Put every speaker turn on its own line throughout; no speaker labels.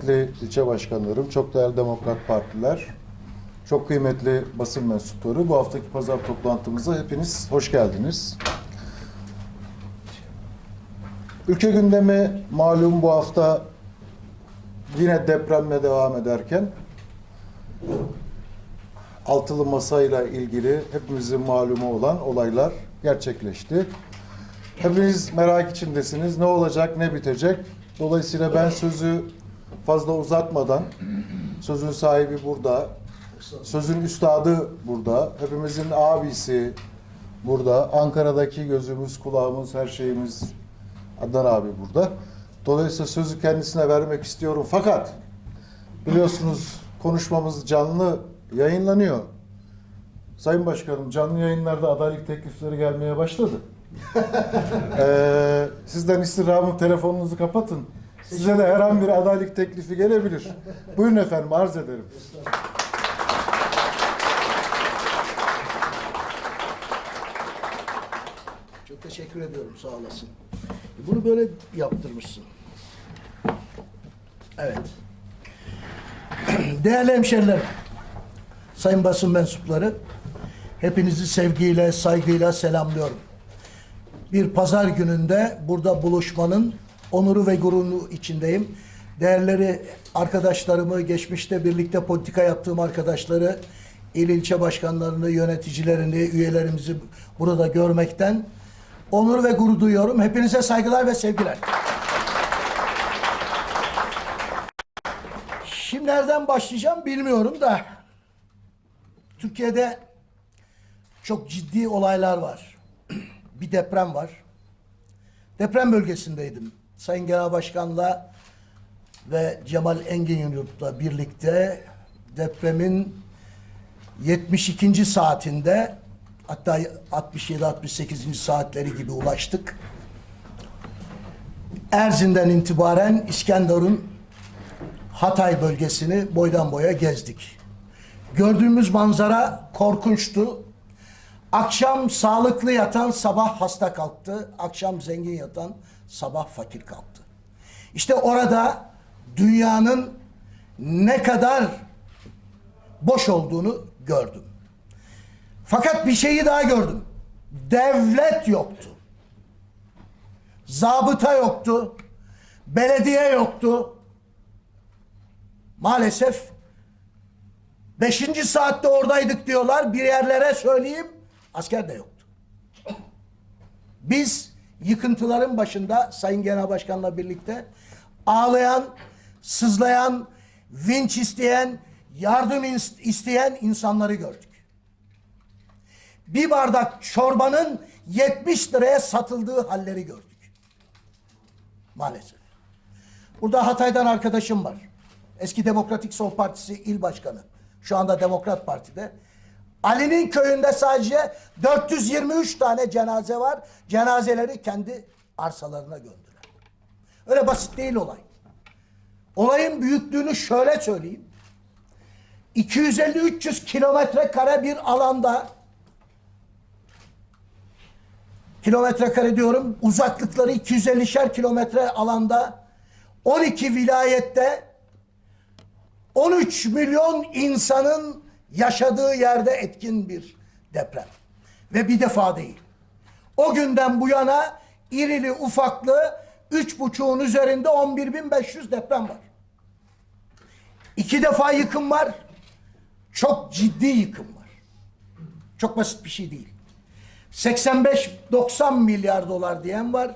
kıymetli ilçe başkanlarım, çok değerli demokrat partiler, çok kıymetli basın mensupları. Bu haftaki pazar toplantımıza hepiniz hoş geldiniz. Ülke gündemi malum bu hafta yine depremle devam ederken altılı masayla ilgili hepimizin malumu olan olaylar gerçekleşti. Hepiniz merak içindesiniz. Ne olacak, ne bitecek? Dolayısıyla ben sözü fazla uzatmadan, sözün sahibi burada, sözün üstadı burada, hepimizin abisi burada, Ankara'daki gözümüz, kulağımız, her şeyimiz Adnan abi burada. Dolayısıyla sözü kendisine vermek istiyorum. Fakat biliyorsunuz konuşmamız canlı yayınlanıyor. Sayın Başkanım canlı yayınlarda adaylık teklifleri gelmeye başladı. Ee, sizden istirhamım telefonunuzu kapatın. Size de her an bir adaylık teklifi gelebilir. Buyurun efendim arz ederim.
Çok teşekkür ediyorum sağ olasın. Bunu böyle yaptırmışsın. Evet. Değerli hemşerilerim, sayın basın mensupları, hepinizi sevgiyle, saygıyla selamlıyorum. Bir pazar gününde burada buluşmanın onuru ve gururu içindeyim. Değerleri arkadaşlarımı, geçmişte birlikte politika yaptığım arkadaşları, il ilçe başkanlarını, yöneticilerini, üyelerimizi burada görmekten onur ve gurur duyuyorum. Hepinize saygılar ve sevgiler. Şimdi nereden başlayacağım bilmiyorum da Türkiye'de çok ciddi olaylar var. Bir deprem var. Deprem bölgesindeydim. Sayın Genel Başkan'la ve Cemal Engin Yurt'la birlikte depremin 72. saatinde hatta 67-68. saatleri gibi ulaştık. Erzin'den itibaren İskenderun Hatay bölgesini boydan boya gezdik. Gördüğümüz manzara korkunçtu. Akşam sağlıklı yatan sabah hasta kalktı. Akşam zengin yatan sabah fakir kalktı. İşte orada dünyanın ne kadar boş olduğunu gördüm. Fakat bir şeyi daha gördüm. Devlet yoktu. Zabıta yoktu. Belediye yoktu. Maalesef beşinci saatte oradaydık diyorlar. Bir yerlere söyleyeyim. Asker de yoktu. Biz yıkıntıların başında Sayın Genel Başkan'la birlikte ağlayan, sızlayan, vinç isteyen, yardım isteyen insanları gördük. Bir bardak çorbanın 70 liraya satıldığı halleri gördük. Maalesef. Burada Hatay'dan arkadaşım var. Eski Demokratik Sol Partisi il başkanı. Şu anda Demokrat Parti'de. Ali'nin köyünde sadece 423 tane cenaze var. Cenazeleri kendi arsalarına gönderiler. Öyle basit değil olay. Olayın büyüklüğünü şöyle söyleyeyim. 250-300 kilometre kare bir alanda kilometre kare diyorum uzaklıkları 250'şer kilometre alanda 12 vilayette 13 milyon insanın yaşadığı yerde etkin bir deprem. Ve bir defa değil. O günden bu yana irili ufaklı üç buçuğun üzerinde 11.500 deprem var. İki defa yıkım var. Çok ciddi yıkım var. Çok basit bir şey değil. 85-90 milyar dolar diyen var.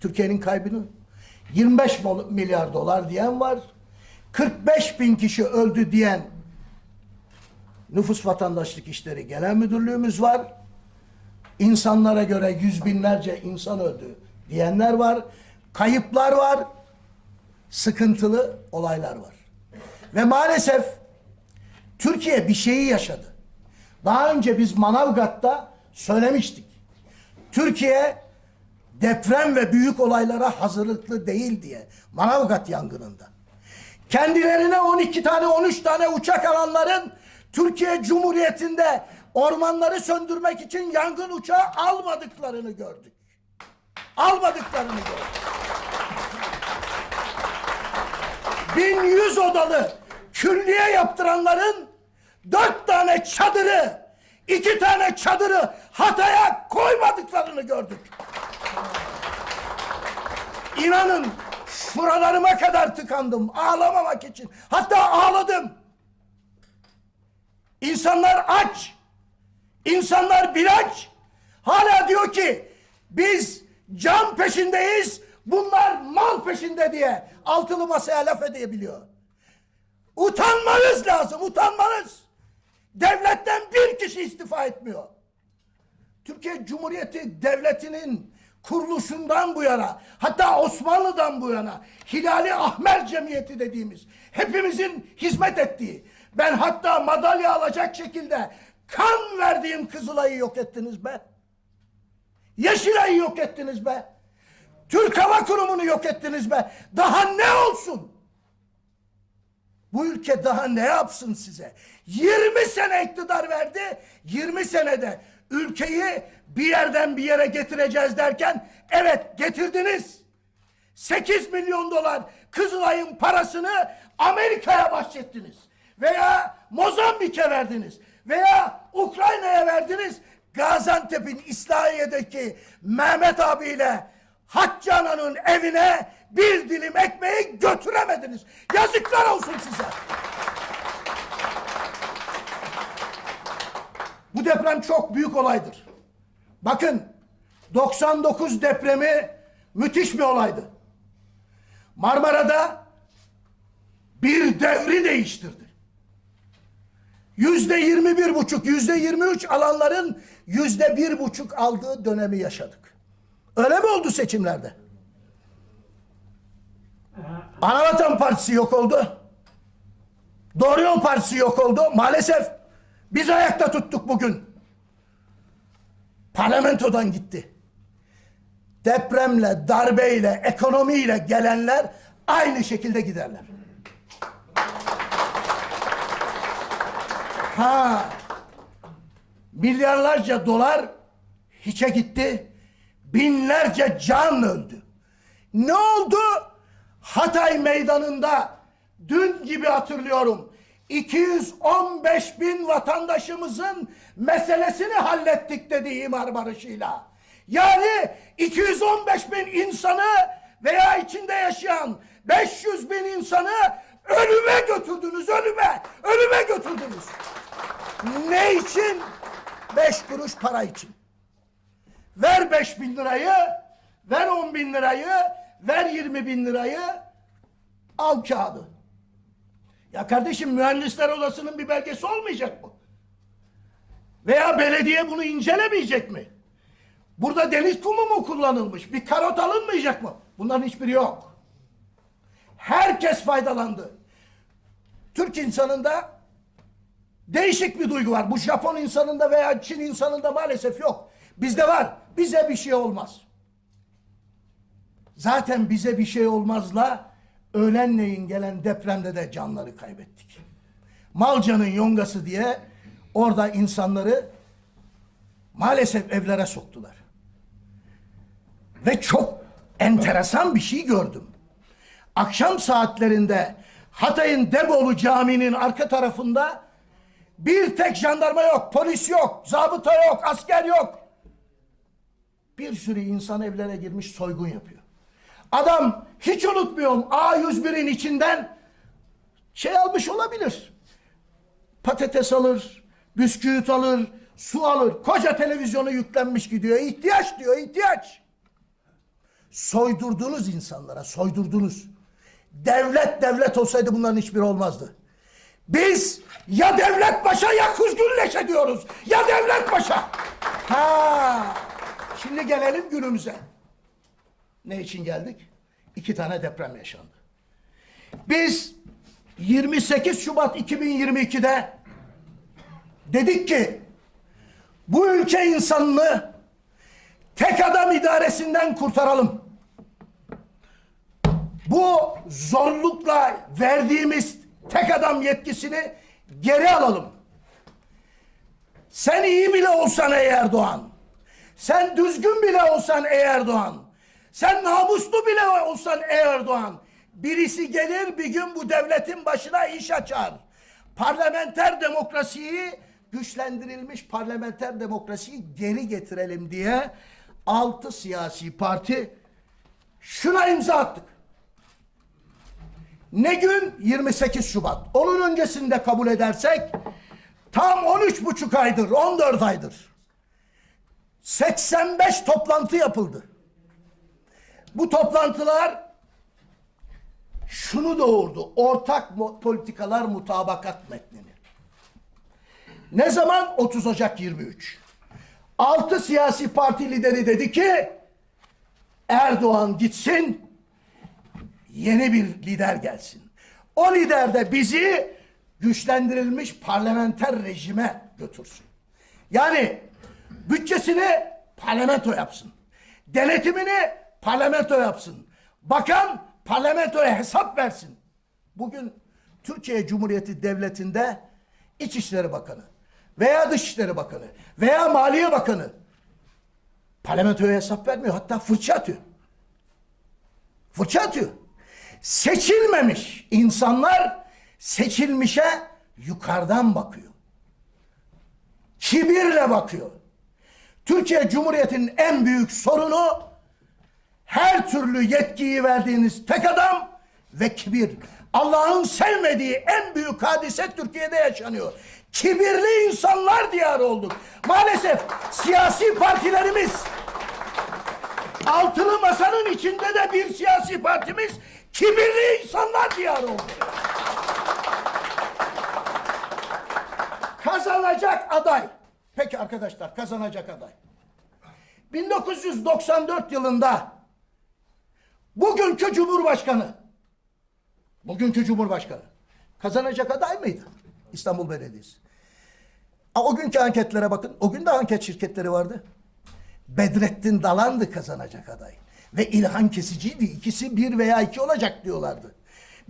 Türkiye'nin kaybını. 25 mol- milyar dolar diyen var. 45 bin kişi öldü diyen Nüfus Vatandaşlık İşleri Genel Müdürlüğümüz var. İnsanlara göre yüz binlerce insan öldü diyenler var. Kayıplar var. Sıkıntılı olaylar var. Ve maalesef Türkiye bir şeyi yaşadı. Daha önce biz Manavgat'ta söylemiştik. Türkiye deprem ve büyük olaylara hazırlıklı değil diye Manavgat yangınında. Kendilerine 12 tane 13 tane uçak alanların Türkiye Cumhuriyeti'nde ormanları söndürmek için yangın uçağı almadıklarını gördük. Almadıklarını gördük. 1100 odalı külliye yaptıranların dört tane çadırı, iki tane çadırı Hatay'a koymadıklarını gördük. İnanın şuralarıma kadar tıkandım ağlamamak için. Hatta ağladım. İnsanlar aç. İnsanlar bilaç. Hala diyor ki biz can peşindeyiz. Bunlar mal peşinde diye altılı masaya laf edebiliyor. Utanmanız lazım, utanmanız. Devletten bir kişi istifa etmiyor. Türkiye Cumhuriyeti Devleti'nin kuruluşundan bu yana, hatta Osmanlı'dan bu yana, Hilali Ahmer Cemiyeti dediğimiz, hepimizin hizmet ettiği, ben hatta madalya alacak şekilde kan verdiğim Kızılay'ı yok ettiniz be. Yeşilay'ı yok ettiniz be. Türk Hava Kurumu'nu yok ettiniz be. Daha ne olsun? Bu ülke daha ne yapsın size? 20 sene iktidar verdi. 20 senede ülkeyi bir yerden bir yere getireceğiz derken evet getirdiniz. 8 milyon dolar Kızılay'ın parasını Amerika'ya bahşettiniz. Veya Mozambik'e verdiniz. Veya Ukrayna'ya verdiniz. Gaziantep'in İslahiye'deki Mehmet abiyle Haccana'nın evine bir dilim ekmeği götüremediniz. Yazıklar olsun size. Bu deprem çok büyük olaydır. Bakın 99 depremi müthiş bir olaydı. Marmara'da bir devri değiştirdi. Yüzde yirmi bir buçuk, yüzde yirmi üç alanların yüzde bir buçuk aldığı dönemi yaşadık. Öyle mi oldu seçimlerde? Anavatan Partisi yok oldu. Doğru Yol Partisi yok oldu. Maalesef biz ayakta tuttuk bugün. Parlamentodan gitti. Depremle, darbeyle, ekonomiyle gelenler aynı şekilde giderler. Ha, milyarlarca dolar hiçe gitti. Binlerce can öldü. Ne oldu? Hatay meydanında dün gibi hatırlıyorum. 215 bin vatandaşımızın meselesini hallettik dedi imar barışıyla. Yani 215 bin insanı veya içinde yaşayan 500 bin insanı ölüme götürdünüz, ölüme, ölüme götürdünüz. Ne için? Beş kuruş para için. Ver beş bin lirayı, ver on bin lirayı, ver yirmi bin lirayı, al kağıdı. Ya kardeşim mühendisler odasının bir belgesi olmayacak mı? Veya belediye bunu incelemeyecek mi? Burada deniz kumu mu kullanılmış? Bir karot alınmayacak mı? Bunların hiçbiri yok. Herkes faydalandı. Türk insanında değişik bir duygu var. Bu Japon insanında veya Çin insanında maalesef yok. Bizde var. Bize bir şey olmaz. Zaten bize bir şey olmazla öğlenleyin gelen depremde de canları kaybettik. Malcanın yongası diye orada insanları maalesef evlere soktular. Ve çok enteresan bir şey gördüm. Akşam saatlerinde Hatay'ın Debolu Camii'nin arka tarafında bir tek jandarma yok, polis yok, zabıta yok, asker yok. Bir sürü insan evlere girmiş soygun yapıyor. Adam hiç unutmuyorum A101'in içinden şey almış olabilir. Patates alır, bisküvit alır, su alır. Koca televizyonu yüklenmiş gidiyor. İhtiyaç diyor, ihtiyaç. Soydurdunuz insanlara, soydurdunuz. Devlet devlet olsaydı bunların hiçbiri olmazdı. Biz ya devlet başa ya kuzgünleşe diyoruz. Ya devlet başa. Ha. Şimdi gelelim günümüze. Ne için geldik? İki tane deprem yaşandı. Biz 28 Şubat 2022'de dedik ki bu ülke insanını tek adam idaresinden kurtaralım. Bu zorlukla verdiğimiz tek adam yetkisini geri alalım. Sen iyi bile olsan ey Erdoğan, sen düzgün bile olsan ey Erdoğan, sen namuslu bile olsan ey Erdoğan, Birisi gelir bir gün bu devletin başına iş açar. Parlamenter demokrasiyi güçlendirilmiş parlamenter demokrasiyi geri getirelim diye altı siyasi parti şuna imza attık. Ne gün? 28 Şubat. Onun öncesinde kabul edersek tam 13 buçuk aydır, 14 aydır. 85 toplantı yapıldı. Bu toplantılar şunu doğurdu. Ortak politikalar mutabakat metnini. Ne zaman? 30 Ocak 23. Altı siyasi parti lideri dedi ki Erdoğan gitsin, yeni bir lider gelsin. O lider de bizi güçlendirilmiş parlamenter rejime götürsün. Yani bütçesini parlamento yapsın. Denetimini parlamento yapsın. Bakan parlamentoya hesap versin. Bugün Türkiye Cumhuriyeti Devleti'nde İçişleri Bakanı veya Dışişleri Bakanı veya Maliye Bakanı parlamentoya hesap vermiyor. Hatta fırça atıyor. Fırça atıyor. Seçilmemiş insanlar seçilmişe yukarıdan bakıyor. Kibirle bakıyor. Türkiye Cumhuriyeti'nin en büyük sorunu her türlü yetkiyi verdiğiniz tek adam ve kibir. Allah'ın sevmediği en büyük hadise Türkiye'de yaşanıyor. Kibirli insanlar diyarı olduk. Maalesef siyasi partilerimiz altılı masanın içinde de bir siyasi partimiz kibirli insanlar diyarı oldu. Kazanacak aday. Peki arkadaşlar kazanacak aday. 1994 yılında bugünkü Cumhurbaşkanı bugünkü Cumhurbaşkanı kazanacak aday mıydı? İstanbul Belediyesi. O günkü anketlere bakın. O gün de anket şirketleri vardı. Bedrettin Dalan'dı kazanacak aday. Ve İlhan Kesici'ydi. İkisi bir veya iki olacak diyorlardı.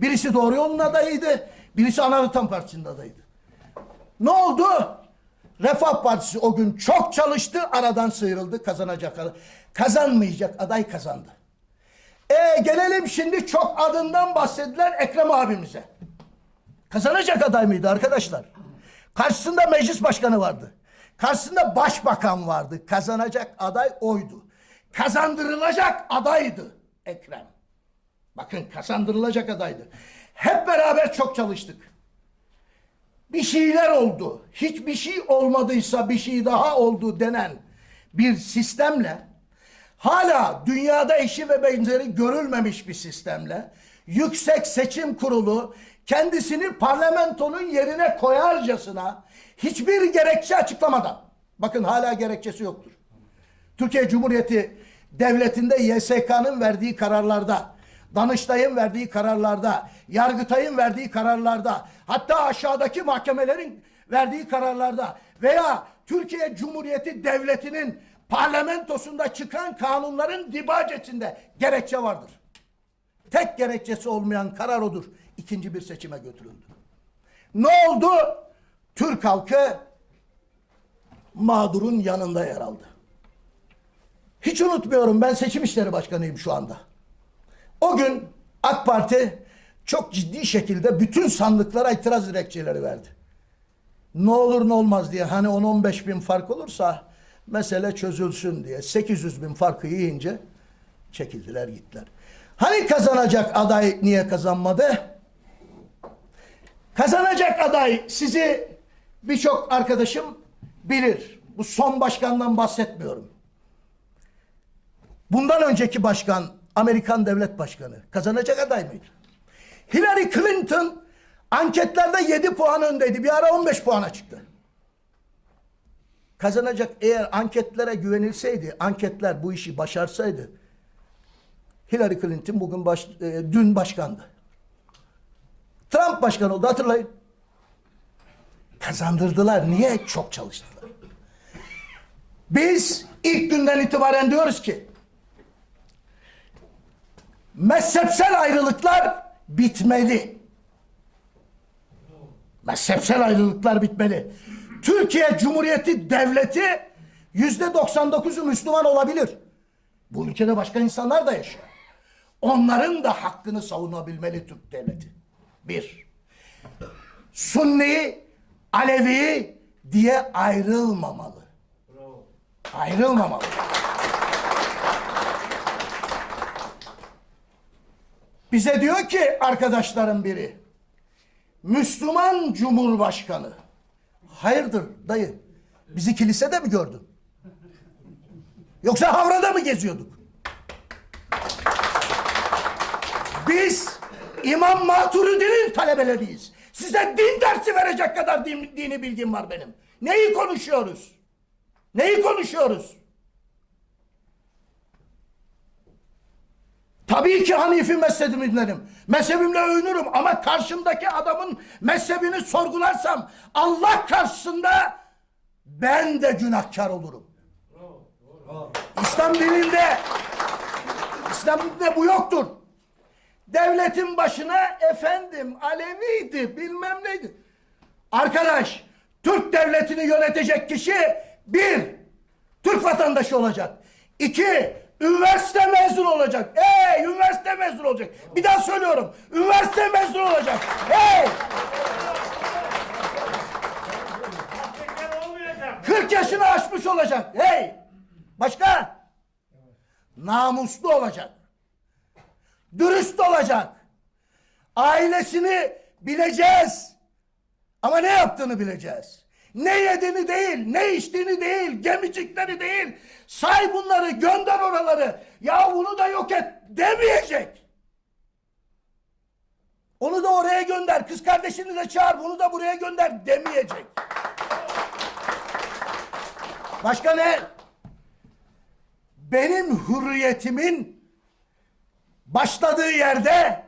Birisi Doğru Yol'un adayıydı. Birisi Anadolu Partisi'nin adayıydı. Ne oldu? Refah Partisi o gün çok çalıştı, aradan sıyrıldı, kazanacak aday. Kazanmayacak aday kazandı. E gelelim şimdi çok adından bahsedilen Ekrem abimize. Kazanacak aday mıydı arkadaşlar? Karşısında meclis başkanı vardı. Karşısında başbakan vardı. Kazanacak aday oydu. Kazandırılacak adaydı Ekrem. Bakın kazandırılacak adaydı. Hep beraber çok çalıştık. Bir şeyler oldu. Hiçbir şey olmadıysa bir şey daha oldu denen bir sistemle hala dünyada eşi ve benzeri görülmemiş bir sistemle Yüksek Seçim Kurulu kendisini parlamentonun yerine koyarcasına hiçbir gerekçe açıklamadan bakın hala gerekçesi yoktur. Türkiye Cumhuriyeti Devleti'nde YSK'nın verdiği kararlarda, Danıştay'ın verdiği kararlarda, Yargıtay'ın verdiği kararlarda, hatta aşağıdaki mahkemelerin verdiği kararlarda veya Türkiye Cumhuriyeti Devleti'nin parlamentosunda çıkan kanunların dibacesinde gerekçe vardır. Tek gerekçesi olmayan karar odur. İkinci bir seçime götürüldü. Ne oldu? Türk halkı mağdurun yanında yer aldı. Hiç unutmuyorum ben seçim işleri başkanıyım şu anda. O gün AK Parti çok ciddi şekilde bütün sandıklara itiraz dilekçeleri verdi. Ne olur ne olmaz diye hani 10-15 bin fark olursa mesele çözülsün diye 800 bin farkı yiyince çekildiler gittiler. Hani kazanacak aday niye kazanmadı? Kazanacak aday sizi birçok arkadaşım bilir. Bu son başkandan bahsetmiyorum. Bundan önceki başkan Amerikan devlet başkanı kazanacak aday mıydı? Hillary Clinton anketlerde 7 puan öndeydi. Bir ara 15 puana çıktı. Kazanacak eğer anketlere güvenilseydi, anketler bu işi başarsaydı Hillary Clinton bugün baş, e, dün başkandı. Trump başkan oldu hatırlayın. Kazandırdılar. Niye? Çok çalıştılar. Biz ilk günden itibaren diyoruz ki mezhepsel ayrılıklar bitmeli. Mezhepsel ayrılıklar bitmeli. Türkiye Cumhuriyeti Devleti yüzde 99'u Müslüman olabilir. Bu ülkede başka insanlar da yaşıyor. onların da hakkını savunabilmeli Türk devleti. Bir. Sunni, Alevi diye ayrılmamalı. Ayrılmamalı. Bize diyor ki arkadaşlarım biri, Müslüman Cumhurbaşkanı. Hayırdır dayı? Bizi kilisede mi gördün? Yoksa havrada mı geziyorduk? Biz İmam Maturidi'nin talebeleriyiz. Size din dersi verecek kadar din, dini bilgim var benim. Neyi konuşuyoruz? Neyi konuşuyoruz? Tabii ki Hanifi mezhebimdenim. Mezhebimle övünürüm ama karşımdaki adamın mezhebini sorgularsam Allah karşısında ben de günahkar olurum. İslam dininde İslam dininde bu yoktur. Devletin başına efendim Aleviydi bilmem neydi. Arkadaş Türk devletini yönetecek kişi bir Türk vatandaşı olacak. İki üniversite mezunu olacak. Hey üniversite mezunu olacak. Bir daha söylüyorum. Üniversite mezunu olacak. Hey 40 yaşını aşmış olacak. Hey başka namuslu olacak. Dürüst olacak. Ailesini bileceğiz. Ama ne yaptığını bileceğiz. Ne yediğini değil, ne içtiğini değil, gemicikleri değil. Say bunları, gönder oraları. Ya bunu da yok et demeyecek. Onu da oraya gönder, kız kardeşini de çağır, bunu da buraya gönder demeyecek. Başka ne? Benim hürriyetimin başladığı yerde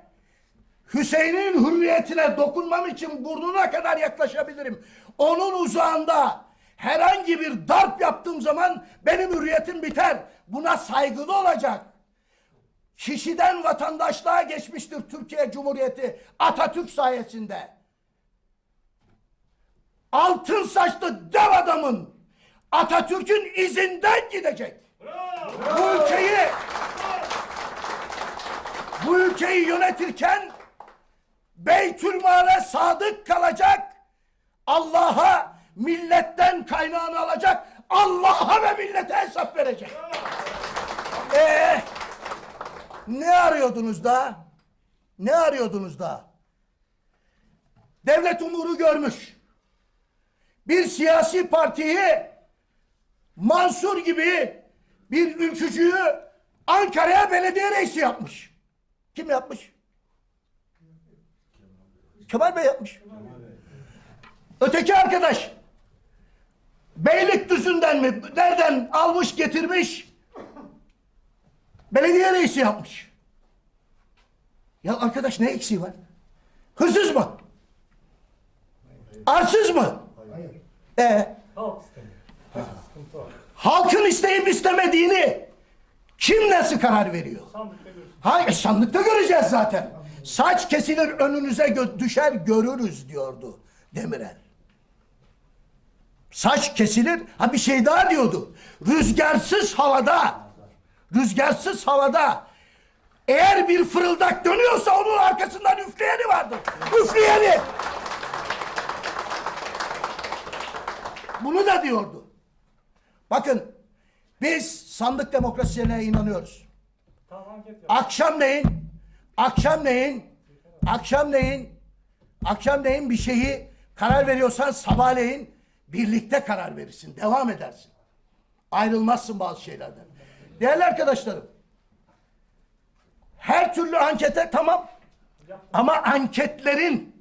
Hüseyin'in hürriyetine dokunmam için burnuna kadar yaklaşabilirim. Onun uzağında herhangi bir darp yaptığım zaman benim hürriyetim biter. Buna saygılı olacak. Kişiden vatandaşlığa geçmiştir Türkiye Cumhuriyeti Atatürk sayesinde. Altın saçlı dev adamın Atatürk'ün izinden gidecek. Bu ülkeyi bu ülkeyi yönetirken Beytülmal'e sadık kalacak. Allah'a milletten kaynağını alacak. Allah'a ve millete hesap verecek. Ee, ne arıyordunuz da? Ne arıyordunuz da? Devlet umuru görmüş. Bir siyasi partiyi Mansur gibi bir ülkücüyü Ankara'ya belediye reisi yapmış. Kim yapmış? Kemal Bey yapmış. Öteki arkadaş Beylikdüzü'nden mi nereden almış getirmiş belediye reisi yapmış. Ya arkadaş ne eksiği var? Hırsız mı? Arsız mı? Ee, halkın isteyip istemediğini kim nasıl karar veriyor? Hayır sandıkta göreceğiz zaten. Saç kesilir önünüze düşer görürüz diyordu Demirel. Saç kesilir ha bir şey daha diyordu. Rüzgarsız havada rüzgarsız havada eğer bir fırıldak dönüyorsa onun arkasından üfleyeni vardır. Üfleyeni. Bunu da diyordu. Bakın biz sandık demokrasisine inanıyoruz. Akşamleyin, akşamleyin, akşamleyin, akşamleyin bir şeyi karar veriyorsan sabahleyin birlikte karar verirsin, devam edersin. Ayrılmazsın bazı şeylerden. Değerli arkadaşlarım, her türlü ankete tamam ama anketlerin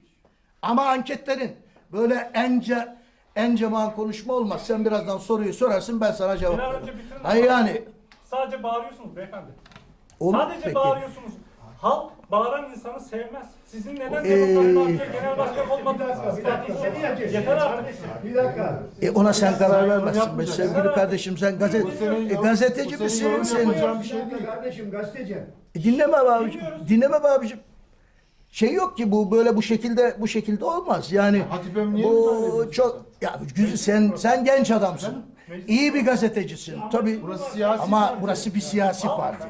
ama anketlerin böyle ence enceman konuşma olmaz. Sen birazdan soruyu sorarsın ben sana cevap veririm. Hayır yani
Sadece bağırıyorsunuz beyefendi.
Olur,
Sadece
peki.
bağırıyorsunuz. Halk bağıran insanı sevmez. Sizin neden
Ee,
Demokrat Parti'ye genel başkan olmadınız? Yeter artık.
Bir dakika.
E ona sen karar vermezsin be sevgili kardeşim sen gazete e, gazeteci misin sen?
Yapacağım bir şey değil kardeşim gazeteci.
E, dinleme be abicim. Dinleme be abicim. Şey yok ki bu böyle bu şekilde bu şekilde olmaz. Yani
Hatipem niye
bu
müdahale ediyorsun
çok ya güzel sen sen genç adamsın. İyi bir gazetecisin. Tabii
Burası siyasi
ama
parti.
burası bir siyasi parti.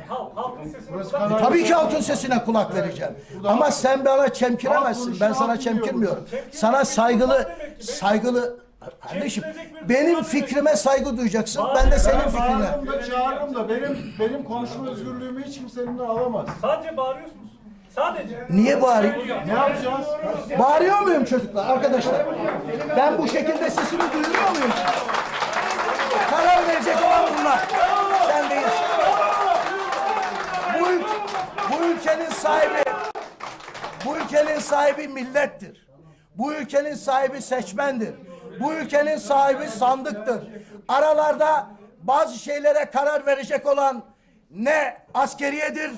Burası
kulak-
kanal-
Tabii ki halkın sesine kulak vereceğim. Ama sen bana çemkiremezsin. Ben sana çemkirmiyorum. Sana saygılı, saygılı Kardeşim benim fikrime saygı duyacaksın. Ben de senin fikrine.
Bağırırım da çağırırım da benim benim konuşma özgürlüğümü hiç kimse elimden alamaz.
Sadece bağırıyorsunuz. Sadece.
Niye bağırayım?
Ne yapacağız?
Bağırıyor muyum çocuklar, arkadaşlar? Ben bu şekilde sesimi duyuruyor muyum? Karar verecek olan bunlar. Sen değilsin. Bu, ül- bu ülkenin sahibi, bu ülkenin sahibi millettir. Bu ülkenin sahibi seçmendir. Bu ülkenin sahibi sandıktır. Aralarda bazı şeylere karar verecek olan ne askeriyedir,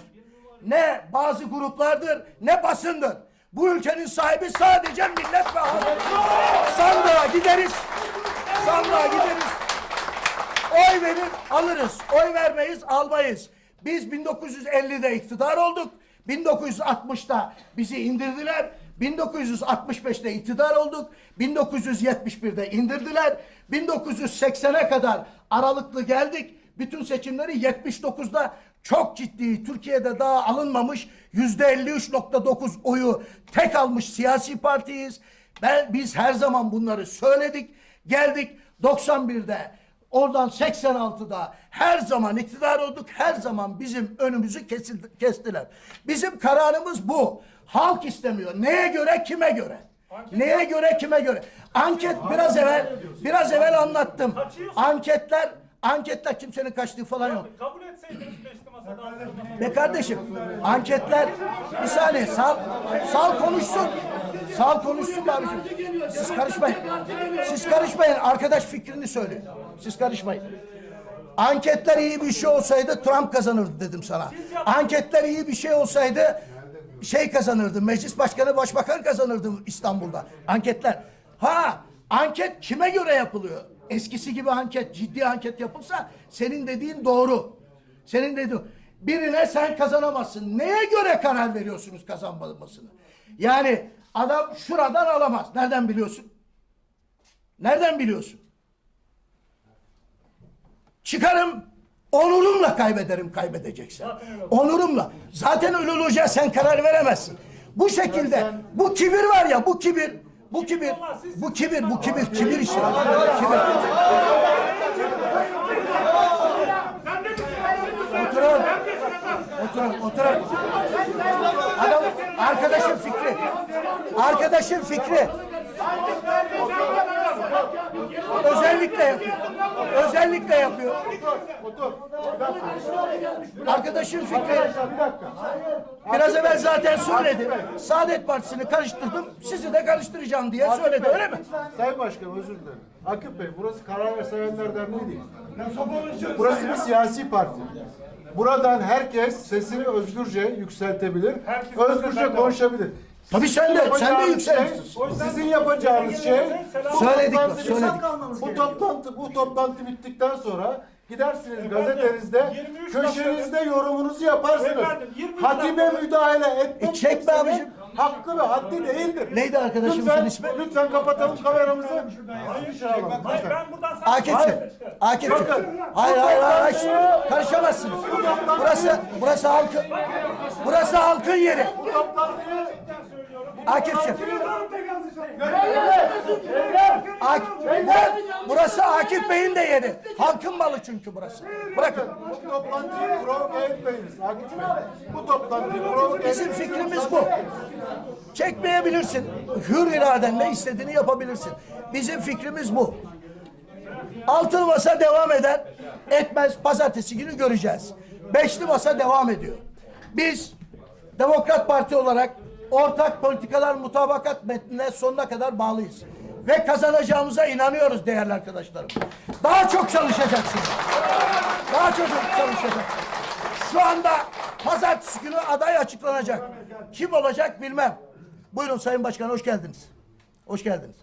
ne bazı gruplardır, ne basındır. Bu ülkenin sahibi sadece millet ve halk. Sandığa gideriz, sandığa gideriz. Oy verir alırız. Oy vermeyiz almayız. Biz 1950'de iktidar olduk. 1960'da bizi indirdiler. 1965'te iktidar olduk. 1971'de indirdiler. 1980'e kadar aralıklı geldik. Bütün seçimleri 79'da çok ciddi Türkiye'de daha alınmamış %53.9 oyu tek almış siyasi partiyiz. Ben biz her zaman bunları söyledik. Geldik 91'de Oradan 86'da her zaman iktidar olduk. Her zaman bizim önümüzü kesildi, kestiler. Bizim kararımız bu. Halk istemiyor. Neye göre, kime göre? Neye göre, kime göre? Anket biraz evvel biraz evvel anlattım. Anketler anketler kimsenin kaçtığı falan yok.
Kabul etseydiniz beşli masada anlaşılmaz.
Be kardeşim anketler bir saniye sal sal konuşsun. Sal konuşsun abicim. Siz karışmayın. Siz karışmayın. Arkadaş fikrini söylüyor. Siz karışmayın. Anketler iyi bir şey olsaydı Trump kazanırdı dedim sana. Anketler iyi bir şey olsaydı şey kazanırdı. Meclis başkanı, başbakan kazanırdı İstanbul'da. Anketler. Ha, anket kime göre yapılıyor? Eskisi gibi anket, ciddi anket yapılsa senin dediğin doğru. Senin dediğin birine sen kazanamazsın. Neye göre karar veriyorsunuz kazanmamasını? Yani adam şuradan alamaz. Nereden biliyorsun? Nereden biliyorsun? Çıkarım onurumla kaybederim kaybedeceksen. Onurumla. Zaten olacağı sen karar veremezsin. Bu şekilde bu kibir var ya bu kibir bu kibir bu kibir bu kibir kibir işte. Kibir. Oturun. Oturun, oturun. Adam, arkadaşın fikri. Arkadaşın fikri. Özellikle yapıyor. Özellikle yapıyor. Arkadaşın fikri. Biraz evvel zaten söyledi. Saadet Partisi'ni karıştırdım. Sizi de karıştıracağım diye söyledi öyle mi?
Sayın Başkanım özür dilerim. Akıp Bey burası Karar ve Sevenler Derneği değil. Burası bir siyasi parti. Buradan herkes sesini özgürce yükseltebilir.
Herkes
özgürce konuşabilir.
Tabii sen de, sen de yükselirsin.
şey, sizin yapacağınız şey bu
Söyledik bak, söyledik.
Bu toplantı bu toplantı bittikten sonra gidersiniz gazetenizde
23
köşenizde yorumunuzu yaparsınız.
Efendim, 23
Hatibe
dakika-
müdahale etmek
E, çekme
kimsenin
abicim.
Hakkı ve haddi değildir.
Neydi arkadaşımızın
lütfen,
ismi?
Lütfen kapatalım kameramızı. Hayır,
Hayır ben buradan sana...
Akif'ciğim. Akif'ciğim. Hayır hayır hayır. hayır. Karışamazsınız. Burası burası halkın burası halkın yeri. Akif'ciğim. Akif, bura- burası Akif Bey'in de yeri. Halkın malı çünkü burası. Bırakın.
Bu toplantıyı provoke etmeyiniz Akif Bey. Bu toplantıyı provoke
Bizim fikrimiz bu. Çekmeyebilirsin. Hür iradenle istediğini yapabilirsin. Bizim fikrimiz bu. Altılı masa devam eder. Etmez. Pazartesi günü göreceğiz. Beşli masa devam ediyor. Biz Demokrat Parti olarak ortak politikalar mutabakat metnine sonuna kadar bağlıyız. Ve kazanacağımıza inanıyoruz değerli arkadaşlarım. Daha çok çalışacaksınız. Daha çok çalışacaksınız. Şu anda pazartesi günü aday açıklanacak. Kim olacak bilmem. Buyurun Sayın Başkan hoş geldiniz. Hoş geldiniz.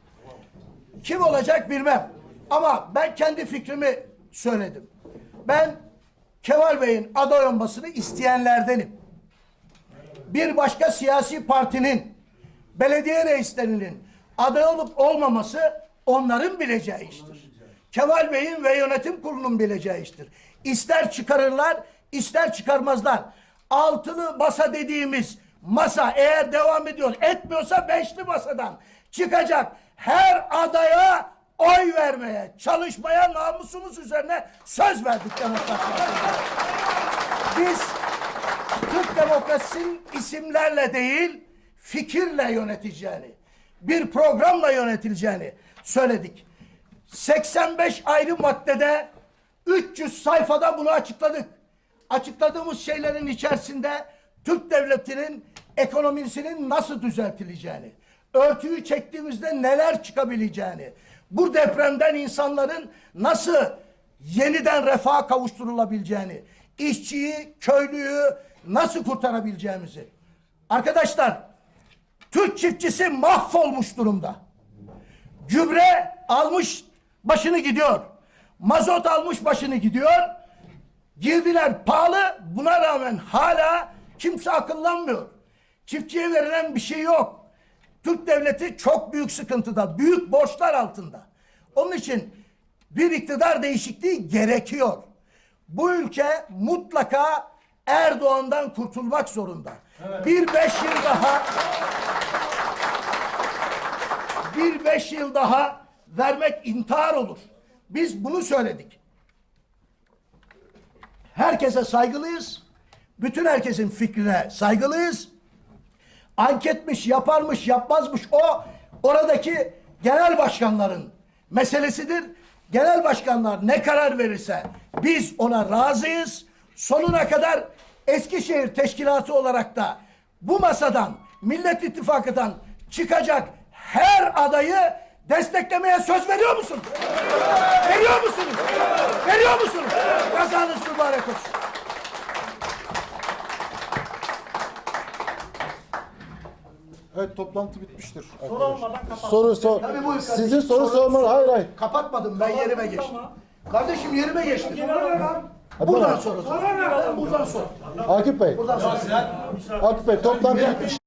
Kim olacak bilmem. Ama ben kendi fikrimi söyledim. Ben Kemal Bey'in aday olmasını isteyenlerdenim. Bir başka siyasi partinin belediye reislerinin aday olup olmaması onların bileceği iştir. Kemal Bey'in ve yönetim kurulunun bileceği iştir. İster çıkarırlar, ister çıkarmazlar. Altılı masa dediğimiz masa eğer devam ediyor, etmiyorsa beşli masadan çıkacak her adaya oy vermeye, çalışmaya namusumuz üzerine söz verdik Demokrat. Biz Türk demokrasinin isimlerle değil, fikirle yöneteceğini, bir programla yönetileceğini söyledik. 85 ayrı maddede 300 sayfada bunu açıkladık. Açıkladığımız şeylerin içerisinde Türk devletinin ekonomisinin nasıl düzeltileceğini, örtüyü çektiğimizde neler çıkabileceğini, bu depremden insanların nasıl yeniden refaha kavuşturulabileceğini, işçiyi, köylüyü nasıl kurtarabileceğimizi. Arkadaşlar, Türk çiftçisi mahvolmuş durumda. Gübre almış başını gidiyor. Mazot almış başını gidiyor. Girdiler pahalı. Buna rağmen hala kimse akıllanmıyor. Çiftçiye verilen bir şey yok. Türk devleti çok büyük sıkıntıda. Büyük borçlar altında. Onun için bir iktidar değişikliği gerekiyor. Bu ülke mutlaka Erdoğan'dan kurtulmak zorunda. Bir beş yıl daha bir beş yıl daha vermek intihar olur. Biz bunu söyledik. Herkese saygılıyız. Bütün herkesin fikrine saygılıyız. Anketmiş, yaparmış, yapmazmış o oradaki genel başkanların meselesidir. Genel başkanlar ne karar verirse biz ona razıyız. Sonuna kadar Eskişehir Teşkilatı olarak da bu masadan, Millet İttifakı'dan çıkacak her adayı desteklemeye söz veriyor musun? Veriyor musunuz? Veriyor musunuz? Kazanız mübarek olsun.
Evet toplantı bitmiştir.
Soru olmadan kapat.
Soru sor.
Tabii buyur kardeşim.
Sizin soru
Soru-
sormanız hayır hayır.
Kapatmadım ben yerime geçtim. Kardeşim yerime geçtim.
Hadi
Buradan sonra. Buradan sonra.
Akif Bey.
Buradan sonra.
Akif Bey toplantı bitmiş.